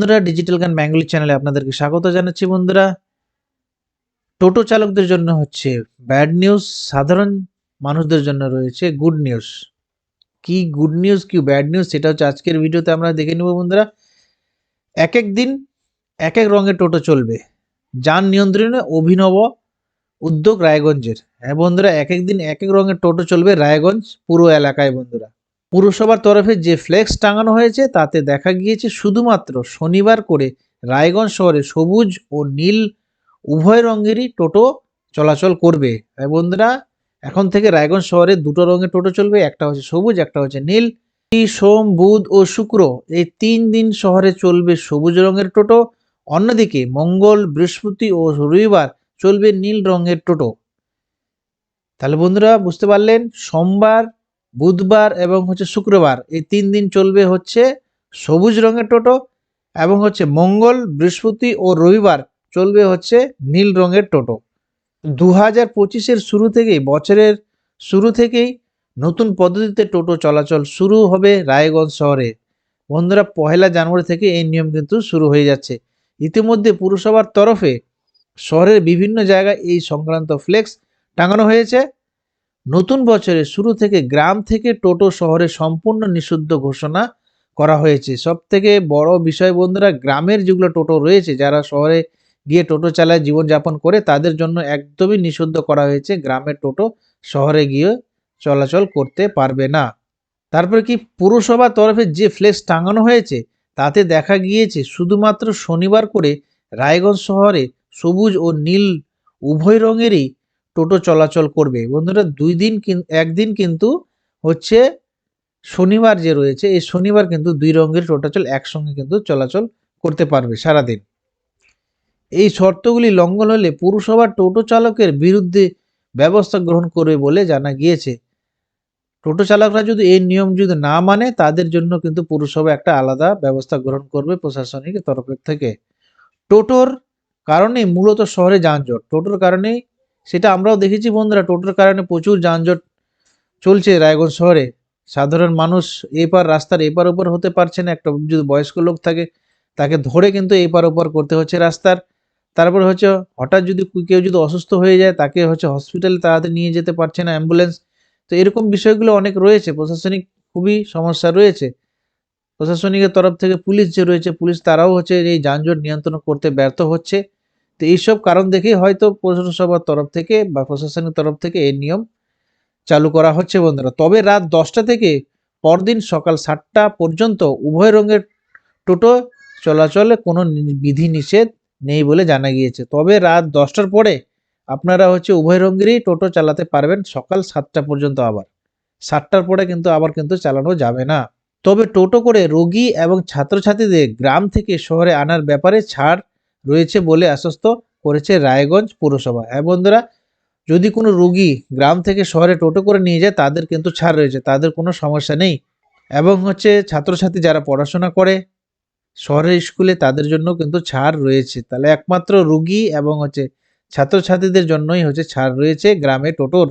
বন্ধুরা ডিজিটাল গান ব্যাঙ্গলি চ্যানেলে আপনাদেরকে স্বাগত জানাচ্ছি বন্ধুরা। টোটো চালকদের জন্য হচ্ছে ব্যাড নিউজ সাধারণ মানুষদের জন্য রয়েছে গুড নিউজ কি গুড নিউজ কি ব্যাড নিউজ সেটা হচ্ছে আজকের ভিডিওতে আমরা দেখে নেব বন্ধুরা। এক এক দিন, এক এক রঙের টোটো চলবে। যান নিয়ন্ত্রণে অভিনব উদ্যোগ রায়গঞ্জের। হ্যাঁ বন্ধুরা, এক এক দিন এক এক রঙের টোটো চলবে রায়গঞ্জ পুরো এলাকায় বন্ধুরা। পুরসভার তরফে যে ফ্লেক্স টাঙানো হয়েছে, তাতে দেখা গিয়েছে শুধুমাত্র শনিবার করে রায়গঞ্জ শহরে সবুজ ও নীল উভয় রঙেরই টোটো চলাচল করবে। বন্ধুরা, এখন থেকে রায়গঞ্জ শহরে দুটো রঙের টোটো চলবে, একটা হচ্ছে সবুজ, একটা হচ্ছে নীল। সোম, বুধ ও শুক্র এই তিন দিন শহরে চলবে সবুজ রঙের টোটো। অন্যদিকে মঙ্গল, বৃহস্পতি ও রবিবার চলবে নীল রঙের টোটো। তাহলে বন্ধুরা, বুঝতে পারলেন, সোমবার বুধবার এবং হচ্ছে শুক্রবার এই তিন দিন চলবে হচ্ছে সবুজ রঙের টোটো এবং হচ্ছে মঙ্গল, বৃহস্পতি ও রবিবার চলবে হচ্ছে নীল রঙের টোটো। দু হাজার পঁচিশের শুরু থেকেই, বছরের শুরু থেকেই নতুন পদ্ধতিতে টোটো চলাচল শুরু হবে রায়গঞ্জ শহরে। বন্ধুরা, পহেলা জানুয়ারি থেকে এই নিয়ম কিন্তু শুরু হয়ে যাচ্ছে। ইতিমধ্যে পুরসভার তরফে শহরের বিভিন্ন জায়গায় এই সংক্রান্ত ফ্লেক্স টাঙানো হয়েছে। নতুন বছরের শুরু থেকে গ্রাম থেকে টোটো শহরে সম্পূর্ণ নিষিদ্ধ ঘোষণা করা হয়েছে। সব থেকে বড় বিষয় বন্ধুরা, গ্রামের যেগুলো টোটো রয়েছে, যারা শহরে গিয়ে টোটো চালায়, জীবনযাপন করে, তাদের জন্য একদমই নিষিদ্ধ করা হয়েছে গ্রামের টোটো শহরে গিয়ে চলাচল করতে পারবে না। তারপরে কি পুরসভার তরফে যে ফ্লেক্স টাঙানো হয়েছে, তাতে দেখা গিয়েছে শুধুমাত্র শনিবার করে রায়গঞ্জ শহরে সবুজ ও নীল উভয় রঙেরই টোটো চলাচল করবে। বন্ধুরা, দুই দিন একদিন কিন্তু হচ্ছে শনিবার যে রয়েছে, এই শনিবার কিন্তু দুই রঙের টোটাচল একসঙ্গে কিন্তু চলাচল করতে পারবে সারাদিন। এই শর্তগুলি লঙ্ঘন হলে পুরসভার টোটো চালকের বিরুদ্ধে ব্যবস্থা গ্রহণ করবে বলে জানা গিয়েছে। টোটো চালকরা যদি এই নিয়ম যদি না মানে তাদের জন্য কিন্তু পুরসভা একটা আলাদা ব্যবস্থা গ্রহণ করবে প্রশাসনিক তরফের থেকে। টোটোর কারণে মূলত শহরে যানজট। টোটোর কারণেই সেটা আমরাও দেখেছি বন্ধুরা, টোটোর কারণে প্রচুর যানজট চলছে রায়গঞ্জ শহরে। সাধারণ মানুষ এপার রাস্তার এপার ওপর হতে পারছে না, একটা যদি বয়স্ক লোক থাকে, তাকে ধরে কিন্তু এপার ওপার করতে হচ্ছে রাস্তার। তারপর হচ্ছে হঠাৎ যদি কেউ যদি অসুস্থ হয়ে যায়, তাকে হচ্ছে হসপিটালে তাড়াতাড়ি নিয়ে যেতে পারছে না অ্যাম্বুলেন্স তো এরকম বিষয়গুলো অনেক রয়েছে, প্রশাসনিক খুবই সমস্যা রয়েছে। প্রশাসনিকের তরফ থেকে পুলিশ যে রয়েছে, পুলিশ তারাও হচ্ছে এই যানজট নিয়ন্ত্রণ করতে ব্যর্থ হচ্ছে। তো এইসব কারণ দেখেই হয়তো পৌরসভার তরফ থেকে বা প্রশাসনের তরফ থেকে এই নিয়ম চালু করা হচ্ছে বন্ধুরা। তবে রাত দশটা থেকে পরদিন সকাল সাতটা পর্যন্ত উভয় রঙের টোটো চলাচলে কোনো বিধি নিষেধ নেই বলে জানা গিয়েছে। তবে রাত দশটার পরে আপনারা হচ্ছে উভয় রঙেরই টোটো চালাতে পারবেন সকাল সাতটা পর্যন্ত আবার। সাতটার পরে কিন্তু আবার কিন্তু চালানো যাবে না। তবে টোটো করে রোগী এবং ছাত্রছাত্রীদের গ্রাম থেকে শহরে আনার ব্যাপারে ছাড় রয়েছে বলে আশ্বস্ত করেছে রায়গঞ্জ পুরসভা। হ্যাঁ বন্ধুরা, যদি কোনো রুগী গ্রাম থেকে শহরে টোটো করে নিয়ে যায়, তাদের কিন্তু ছাড় রয়েছে, তাদের কোনো সমস্যা নেই। এবং হচ্ছে ছাত্রছাত্রী যারা পড়াশোনা করে শহরের স্কুলে, তাদের জন্য কিন্তু ছাড় রয়েছে। তাহলে একমাত্র রুগী এবং হচ্ছে ছাত্রছাত্রীদের জন্যই হচ্ছে ছাড় রয়েছে গ্রামে টোটোর।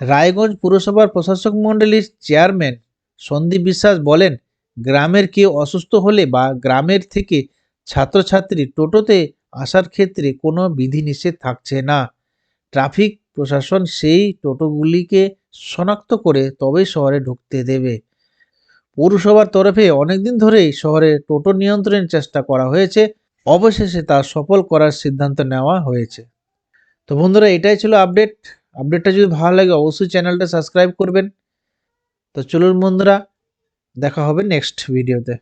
রায়গঞ্জ পুরসভার প্রশাসক মণ্ডলীর চেয়ারম্যান সন্দীপ বিশ্বাস বলেন, গ্রামের কেউ অসুস্থ হলে বা গ্রামের থেকে ছাত্রছাত্রী টোটোতে আসার ক্ষেত্রে কোনো বিধিনিষেধ থাকছে না। ট্রাফিক প্রশাসন সেই টোটোগুলিকে শনাক্ত করে তবেই শহরে ঢুকতে দেবে। পৌরসভার তরফে অনেকদিন ধরেই শহরে টোটো নিয়ন্ত্রণের চেষ্টা করা হয়েছে। অবশেষে তা সফল করার সিদ্ধান্ত নেওয়া হয়েছে। তো বন্ধুরা, এটাই ছিল আপডেট। আপডেটটা যদি ভালো লাগে, অবশ্যই চ্যানেলটা সাবস্ক্রাইব করবেন। তো চলুন বন্ধুরা, দেখা হবে নেক্সট ভিডিওতে।